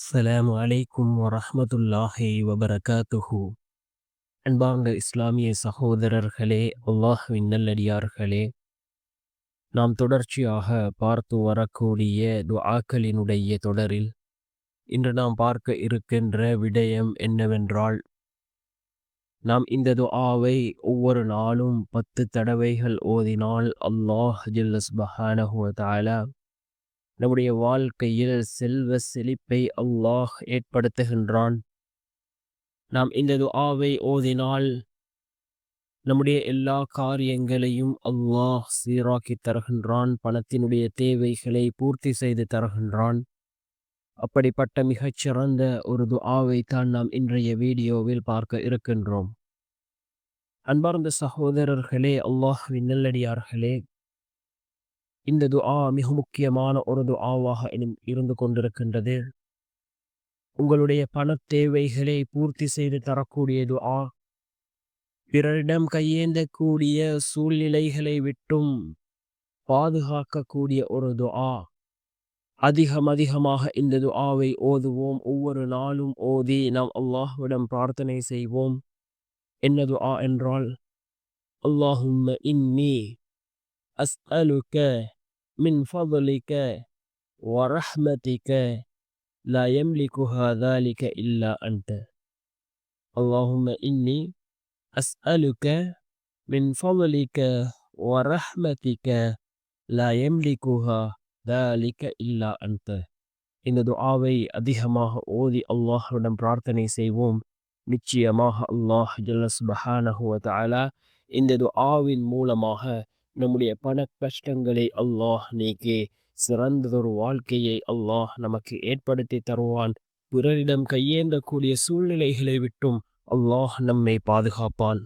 அஸ்லாம் அலைக்கும் வரமத்துல்லாஹி வபரகாத்துஹு. அன்பாங்க இஸ்லாமிய சகோதரர்களே அல்லாஹ்வின் நல்லடியார்களே நாம் தொடர்ச்சியாக பார்த்து வரக்கூடிய துஆக்களினுடைய தொடரில் இன்று நாம் பார்க்க இருக்கின்ற விடயம் என்னவென்றால் நாம் இந்த துஆவை ஒவ்வொரு நாளும் பத்து தடவைகள் ஓதினால் அல்லாஹ் ஜில்லஸ் பஹானஹுவ தாலா நம்முடைய வாழ்க்கையில் செல்வ செழிப்பை அல்லாஹ் ஏற்படுத்துகின்றான். நாம் இந்த துஆவை ஓதினால் நம்முடைய எல்லா காரியங்களையும் அல்லாஹ் சீராக்கி தருகின்றான் பணத்தினுடைய தேவைகளை பூர்த்தி செய்து தருகின்றான். அப்படிப்பட்ட மிகச்சிறந்த ஒரு துஆவை தான் நாம் இன்றைய வீடியோவில் பார்க்க இருக்கின்றோம். அன்பார்ந்த சகோதரர்களே அல்லாஹ் நல்லடியார்களே இந்த துஆ மிக முக்கியமான ஒரு துஆவாக இனி- இருந்து கொண்டிருக்கின்றது. உங்களுடைய பண தேவைகளை பூர்த்தி செய்து தரக்கூடிய துஆ. பிறரிடம் கையேந்தக்கூடிய சூழ்நிலைகளை விட்டும் பாதுகாக்கக்கூடிய ஒரு துஆ. அதிகம் அதிகமாக இந்த துஆவை ஓதுவோம். ஒவ்வொரு நாளும் ஓதி நாம் அல்லாஹ்விடம் பிரார்த்தனை செய்வோம். என்ன துஆ என்றால் அல்லாஹும் இன்னி أسألك من فضلك ورحمتك لا يملكها ذلك إلا أنت. اللهم إني أسألك من فضلك ورحمتك لا يملكها ذلك إلا أنت. இந்த துஆவை அதிகமாக ஓதி அல்லாஹுடன் பிரார்த்தனை செய்வோம். நிச்சயமாக அல்லாஹ் ஜல்ல சுபஹானஹுவ தஆலா இந்த துஆவின் மூலமாக நம்முடைய பண கஷ்டங்களை அல்லாஹ் நீக்கி சிறந்ததொரு வாழ்க்கையை அல்லாஹ் நமக்கு ஏற்படுத்தி தருவான். பிறரிடம் கையேந்தக்கூடிய சூழ்நிலைகளை விட்டும் அல்லாஹ் நம்மை பாதுகாப்பான்.